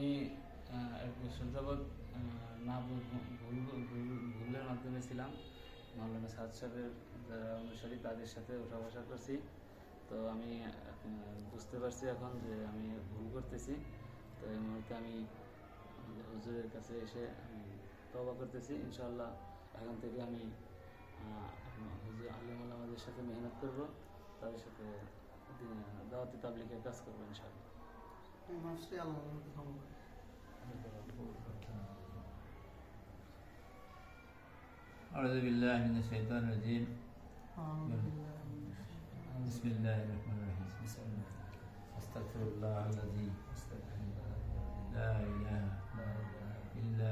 আমি যাবৎ না ভুল, ভুল- ভুল- ভুলের মাধ্যমে ছিলাম। মাওলানা সাদ সাহেবের যারা অনুসারী তাদের সাথে ওঠা বসা করছি। তো আমি বুঝতে পারছি এখন যে আমি ভুল করতেছি। তো এই মুহূর্তে আমি হুজুরের কাছে এসে আমি তবা করতেছি। ইনশাল্লাহ এখন থেকে আমি হুজুর আমাদের সাথে মেহনত করব। তাদের সাথে দাওয়াতি তাবলিকের কাজ করব ইনশাআল্লাহ। এই মাসে আল্লাহ আমাকে ক্ষমা করে। أعوذ بالله من الشيطان الرجيم أعوذ بالله من الشيطان بسم الله الرحمن الرحيم أستغفر الله الذي لا إله إلا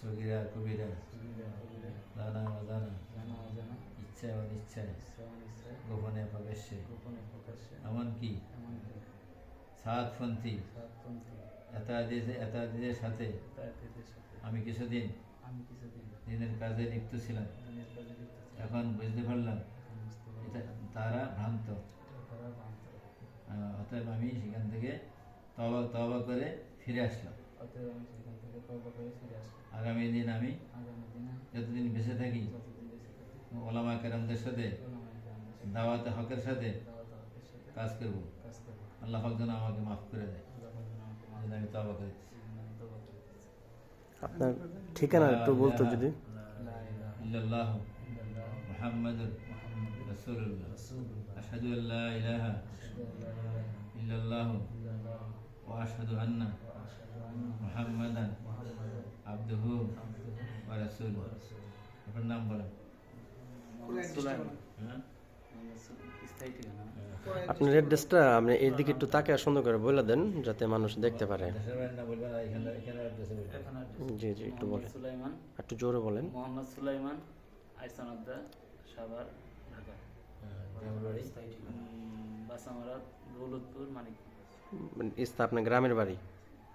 সগিরা কবিরা জানা অজানা ইচ্ছা অনিচ্ছায় গোপনে প্রবেশে এমনকি সাতপন্থী এতাদিদের সাথে আমি কিছুদিন দিনের কাজে লিপ্ত ছিলাম। এখন বুঝতে পারলাম এটা তারা ভ্রান্ত অতএব আমি সেখান থেকে তবা তবা করে ফিরে আসলাম অতএব আমি সেখান থেকে তওবা করে ফিরে আসলাম। আগামী দিন আমি আগামী দিনে যতদিন বেঁচে থাকি ওলামা কেরামদের সাথে দাওয়াতে হকের সাথে কাজ করব। আল্লাহ পাক যেন আমাকে মাফ করে দেয়। আমি তবা করে। তওবা করতেছি। আপনার ঠিকানা একটু বলতো যদি? ইল্লাল্লাহ মুহাম্মাদুর রাসূলুল্লাহ। আশহাদু আল্লা ইলাহা ইল্লাল্লাহ ওয়া আশহাদু আন্না ওয়া আশহাদু আন্না মুহাম্মাদান আবদুহু রাসূলুহু। আপনার নাম বলেন। হ্যাঁ আপনার অ্যাড্রেসটা আপনি এর দিকে একটু তাকে সুন্দর করে বলে দেন যাতে মানুষ দেখতে পারে। জি জি একটু মোহাম্মদ বলেন সুলাইমান। একটু জোরে বলেন। মোহাম্মদ সুলাইমান আইসানাদ্দা সাভার ঢাকা। হ্যাঁ, গ্রামের বাড়ি। উম, বাসামারা দৌলতপুর মানিক মানে ইস্তা আপনার গ্রামের বাড়ি?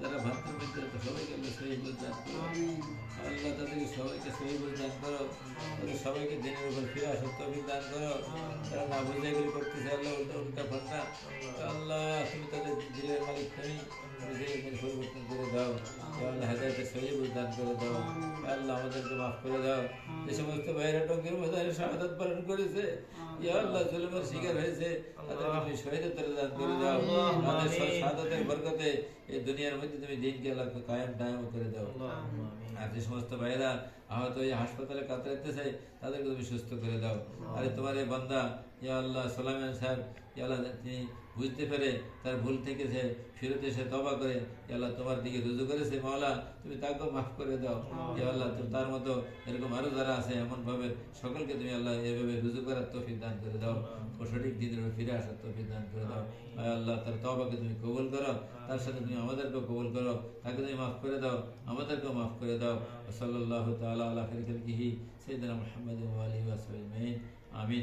যারা পারছে সবাইকে আল্লাহ সহি দান করো। আল্লাহ তাদেরকে সবাইকে সহি দান করো। তাদের সবাইকে দিনের উপর ফিরে আসার তৌফিক দান করো। তারা না বুঝে এগুলি করতেছে, আল্লাহ উল্টা উল্টা পাল্টা। আল্লাহ, তুমি তাদের দিলের মালিক তুমি। পরিবর্তন করে দাও। আল্লাহ সহি দান করে দাও। আল্লাহ আমাদেরকে মাফ করে দাও। যে সমস্ত ভাইরা টঙ্গের মধ্যে শাহাদাত পালন করেছে ইয়া আল্লাহ জুলুমের শিকার হয়েছে তাদেরকে তুমি শহীদের দান করে দাও। তাদের শাহাদাতের বরকতে এই দুনিয়ার মধ্যে তুমি দিনকে আল্লাহ কায়েম টায়েম করে দাও। আর যে সমস্ত ভাইরা আহত হয়ে হাসপাতালে কাতরাইতেছে তাদেরকে তুমি সুস্থ করে দাও। আরে তোমার এই বান্দা ইয়া আল্লাহ সালামান সাহেব আল্লাহ তিনি বুঝতে পেরে তার ভুল থেকে সে ফেরত এসে তবা করে আল্লাহ তোমার দিকে রুজু করেছে মাওলা তুমি তাকেও মাফ করে দাও। আল্লাহ তুমি তার মতো এরকম আরও যারা আছে এমন ভাবে সকলকে তুমি আল্লাহ এভাবে রুজু করার তৌফিক দান করে দাও। ও সঠিক দিনের উপর ফিরে আসার তৌফিক দান করে দাও। আল্লাহ তার তবাকে তুমি কবুল করো তার সাথে তুমি আমাদেরকেও কবুল করো তাকে তুমি মাফ করে দাও আমাদেরকেও মাফ করে দাও। সাল্লাল্লাহু তাআলা আলা খাইরি খালকিহি ওয়া সাহবিহি আজমাইন। আমিন।